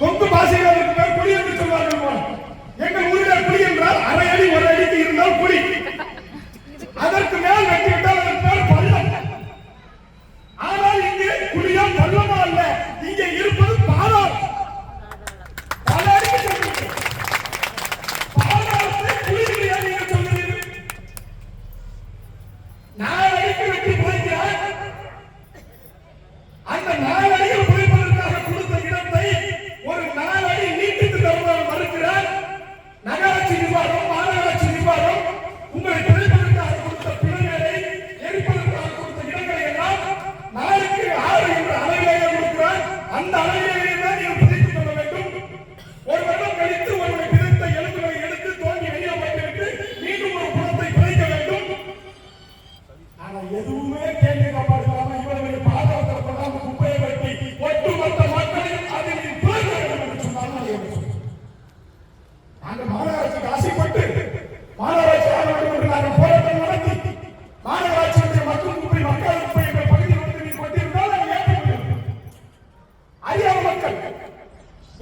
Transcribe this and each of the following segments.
கொங்கு பாஷையில் பேர் புலி என்று சொல்வார்கள் எங்கள் ஊரில் புலி என்றால் அரை அடி ஒரு அடிக்கு இருந்தால் புலி. அதற்கு மேல் வெட்டிவிட்டால்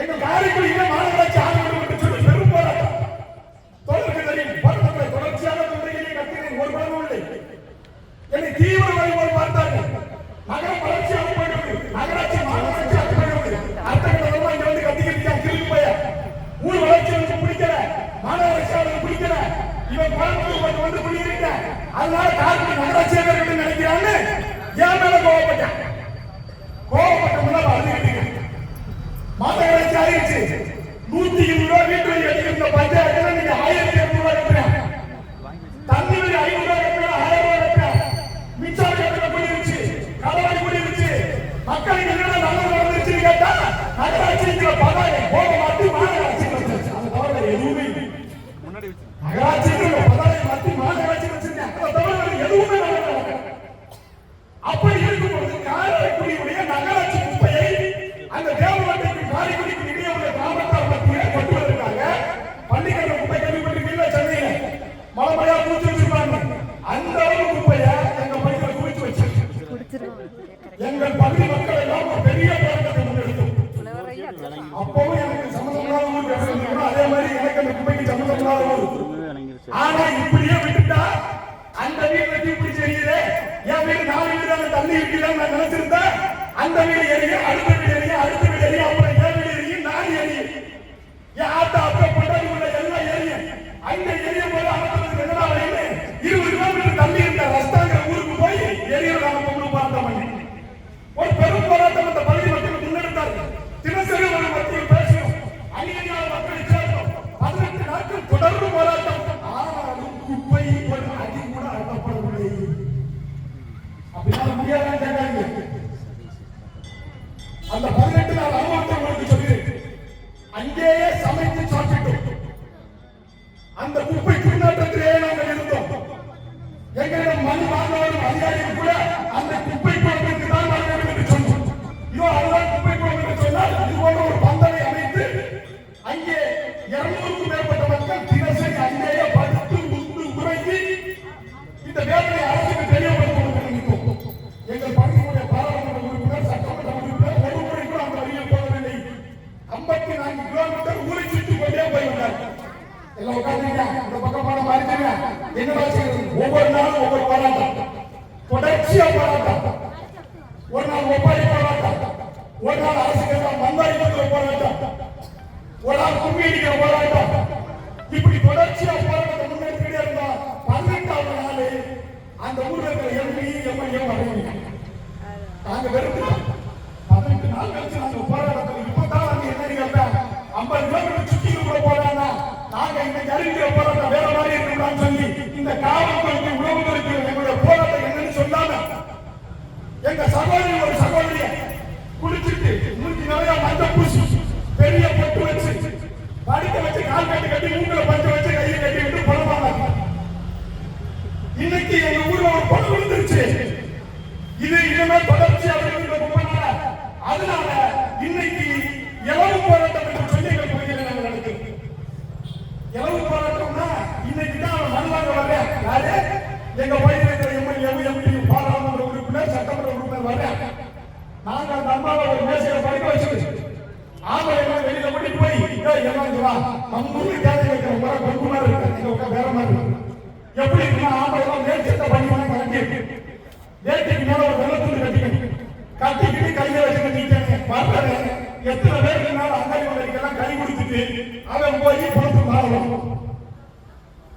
எங்கள் காரைக்குடியிலே மாநகராட்சி ஆக சொல்லி பெரும் போராட்டம். தொடர்கள் தெரியும் போராட்டங்களை தொடர்ச்சியாக ஒரு பலமும் இல்லை. என்னை தீவிர வழிபாடு பார்த்தார்கள் நகரம் வளர்ச்சியாக போயிடுது. நகராட்சி மாநகராட்சியாக போயிடுது. இங்க வந்து கத்திக்கிட்டு கிருக்கு பைய ஊர் வளர்ச்சி எனக்கு பிடிக்கல. மாநகராட்சி அவனுக்கு பிடிக்கல. இவன் கோயம்புத்தூர் வந்து வந்து குடியிருக்க அதனால கார்பரேட் நகராட்சியாக இருக்கணும்னு நினைக்கிறான்னு அப்பவும் எனக்கு சம்மந்தமில்லாத ஊர் பேசுறீங்க அதே மாதிரி எனக்கு அந்த குப்பைக்கு சம்மந்தமில்லாத ஊர் ஆனா இப்படியே விட்டுட்டா அந்த வீட்டுல தீப்பிடிச்சு எரியுதே என் வீடு நாலு வீடு அந்த தண்ணி இருக்குதுன்னு நான் நினைச்சிருந்தேன் அந்த வீடு எரியும் அடுத்த வீடு எரியும் அடுத்த வீடு எரியும் அப்புறம் என் வீடு எரியும் நான் எரியும் என் ஆத்தா அப்பா பொண்டாடி உள்ள எல்லாம் எரியும் அங்க எரியும் போது அவங்களுக்கு என்னடா வரையுமே இருபது கிலோமீட்டர் தள்ளி இருந்த ரஸ்தாங்கிற கிலோமீட்டர் ஊரை சுற்றி கொண்டே போய் வந்தார் எல்லாம் உட்காந்துங்க இந்த பக்கம் போன மாதிரி என்னடா ஒவ்வொரு நாளும் ஒவ்வொரு போராட்டம். தொடர்ச்சியா போராட்டம். ஒரு நாள் ஒப்பாரி போராட்டம். ஒரு நாள் அரசுக்கு மந்தாரி போராட்டம். ஒரு நாள் கும்பி அடிக்கிற போராட்டம். இப்படி தொடர்ச்சியா போராட்டத்தை முன்னெடுத்துக்கிட்டே இருந்தா பன்னெண்டாவது நாள் அந்த ஊர்ல இருக்கிற எம்பி எம்எல்ஏ வரவங்க நாங்க வெறுத்துட்டோம். பதினெட்டு நாள் கழிச்சு நாங்க மாதிரி சொல்லி இந்த காவல்துறைக்கு உணவு இருக்கிற எங்களுடைய போராட்டம் என்னன்னு சொல்லாம எங்க சகோதரி ஒரு சகோதரிய குடிச்சிட்டு மூஞ்சி நிறைய மஞ்ச பூசி பெரிய பொட்டு வச்சு படிக்க வச்சு கால் கட்டி கட்டி மூக்கில பஞ்ச வச்சு கையில கட்டி விட்டு பணமாங்க இன்னைக்கு எங்க ஊர்ல ஒரு பொண்ணு விழுந்துருச்சு. இது இனிமேல் தொடர்ச்சியாக இருக்கிற அதனால இன்னைக்கு எவ்வளவு போராட்டம் என்று சொல்லி எங்கள் பகுதியில் நாங்கள் நடக்கிறோம் எவ்வளவு போராட்டம்னா இன்னைக்கு தான் அவன் மறுவாங்க வர்றேன் யாரு எங்க பகுதியில் இருக்கிற எம்எல்ஏ எம்பி பாராளுமன்ற உறுப்பினர் சட்டமன்ற உறுப்பினர் வர்றேன் நாங்க அந்த அம்மாவை ஒரு மேசையில வச்சு ஆம்பளை வெளியில கூட்டிட்டு போய் எல்லாம் வா. நம்ம வைக்கிற முறை கொண்டு மாதிரி வேற மாதிரி இருக்கு. எப்படி இருக்குன்னா ஆம்பளை எல்லாம் வேட்சத்தை கட்டி. மேல ஒரு கட்டிக்கணும் கட்டிக்கிட்டு கையை வச்சுட்டு நிக்கணும் பார்த்தாரு எத்தனை பேருக்கு மேல அங்காளிகளுக்கெல்லாம் கை கொடுத்துட்டு அவன் போய் பணத்து மாறலாம்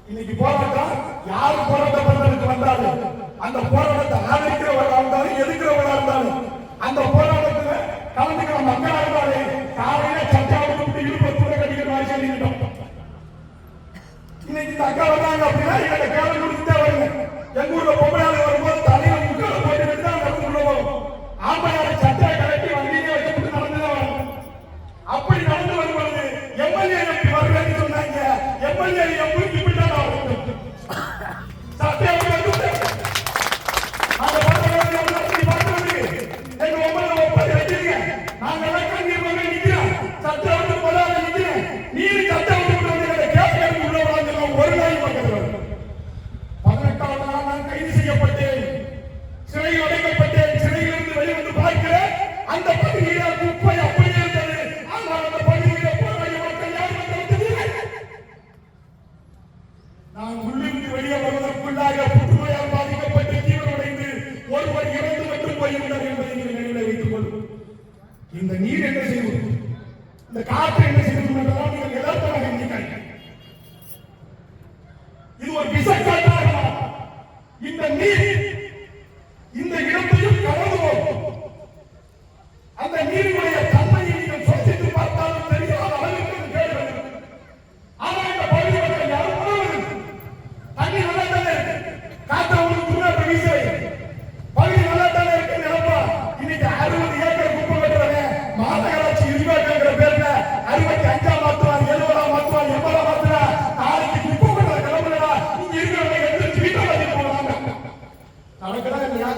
இன்னைக்கு போராட்டம் யாரு போராட்டம் பண்றதுக்கு வந்தாலும் அந்த போராட்டத்தை ஆதரிக்கிறவர்களா இருந்தாலும் எதிர்க்கிறவர்களா இருந்தாலும் அந்த போராட்டம் കാരണം നിങ്ങളുടെ മക്കളായിരുന്നാലേ കാറിലെ ചട്ടാടുകൊണ്ട് ഇരുപത്തി കടികൾ വായിച്ചാൽ ഇനി തക്ക വരാങ്ക പിള്ളേരുടെ நடக்குதா இல்லையா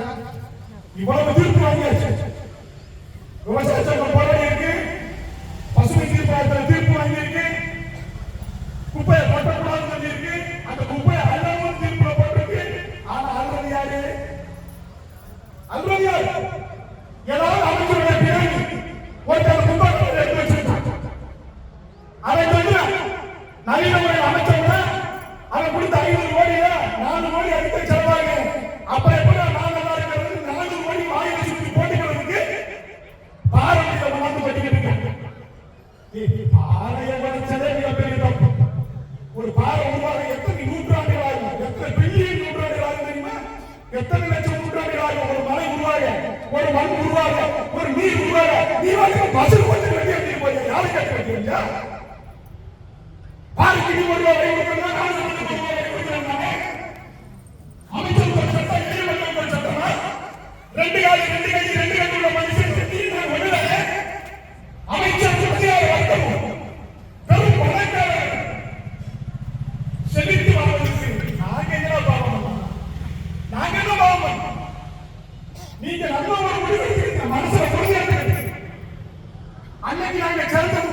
இவ்வளவு தீர்ப்பு வாங்கியாச்சு விவசாய சட்டம் போராடி இருக்கு பசுமை தீர்ப்பாயத்தில் தீர்ப்பு வாங்கி குப்பையை கொட்டக்கூடாதுன்னு சொல்லியிருக்கு அந்த குப்பையை அல்லாமல் தீர்ப்புல போட்டிருக்கு ஆனா அல்றது யாரு அல்றது யாரு ஏதாவது அமைச்சருடைய பிறகு ஒருத்தர் குப்பை எடுத்து வச்சிருக்கான் அதை சொல்றேன் நவீன முறை அமைச்சர் அவன் கொடுத்த ஐநூறு கோடியில நாலு கோடி அடிக்க செலவாங்க அப்ப எப்படி நான் நல்லா இருக்கிறது நாலு கோடி வாயில சுத்தி போட்டுக்கிறதுக்கு பாரம்பரிய கொண்டாந்து கட்டிக்கிட்டு பாறையை உடைச்சதே மிகப்பெரிய தப்பு. ஒரு பாறை உருவாக எத்தனை நூற்றாண்டுகள் ஆகும்? எத்தனை பில்லியன் நூற்றாண்டுகள் ஆகும் தெரியுமா? எத்தனை லட்சம் நூற்றாண்டுகள் ஆகும்? ஒரு மலை உருவாக ஒரு மண் உருவாக ஒரு நீர் உருவாக. நீ வந்து கொஞ்சம் வெளியே எப்படி போய் யாரை கட்டி பாறைக்கு நீ ஒரு நாலு ரூபாய் வரி கொடுக்கணும் அமைச்சர் ஒரு சட்டம் நீதிமன்றம் ஒரு சட்டமா ரெண்டு காலு ரெண்டு கை ரெண்டு கை உள்ள மனுஷன் செஞ்சு நான் ஒண்ணுல அமைச்சர் துணையாக வர்த்தகம் பெரும் பணக்காரர் செழித்து வாழ்வதற்கு நாங்க என்ன பாவம் பண்ணோம்? நாங்க என்ன பாவம் பண்ணோம்? நீங்கள் நல்ல மனசுல புரிஞ்சு அன்னைக்கு நாங்கள் சேர்ந்தது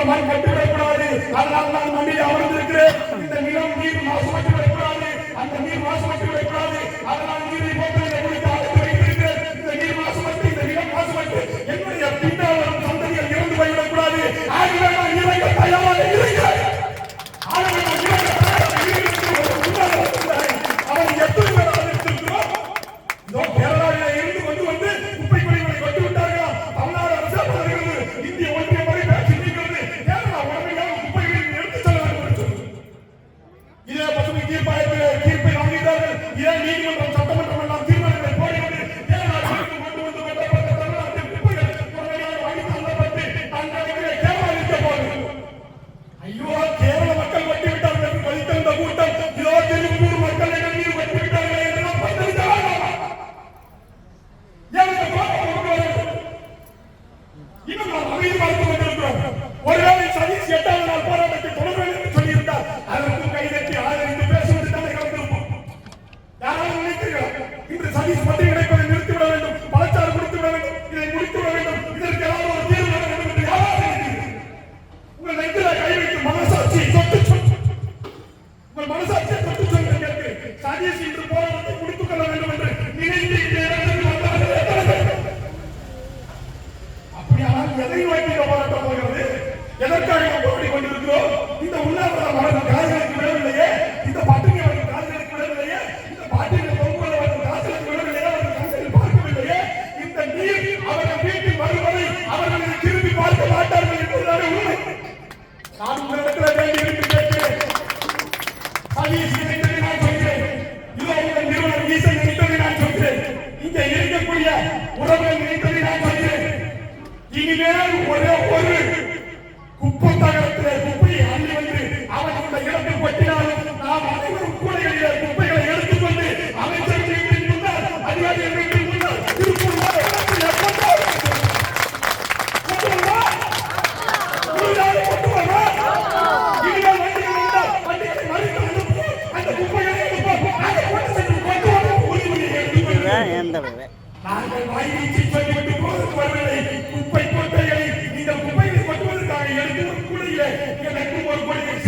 சுத்தமாய் கட்டுவிடக்கூடாது அதனால் நான் மண்ணில் அமர்ந்திருக்கிறேன். இந்த நிலம் நீர் மாசுபட்டு விடக்கூடாது அந்த நீர் மாசுபட்டு விடக்கூடாது அதனால் நீரை போட்டு இந்த நீர் மாசுபட்டு இந்த நிலம் மாசுபட்டு என்னுடைய பின்னால் வரும் சந்ததிகள் இறந்து போய்விடக்கூடாது ஆகிய இறைகள் தயாராக இறைகள் David ஒரு குப்பத்தகத்திலே குப்பையை அள்ளி வந்து அவன் உள்ள இடத்தில் கொட்டினாலும் நாம் அனைவரும் கூடைகளிலே குப்பைகளை எடுத்துக்கொண்டு அமைச்சர் வீட்டில் முன்னால் அதிகாரிகள் வீட்டில் முன்னால் திருப்பூர் நாங்கள் வாய்விச்சு சொல்லிவிட்டு போவதில்லை குப்பை que me tuvo en buen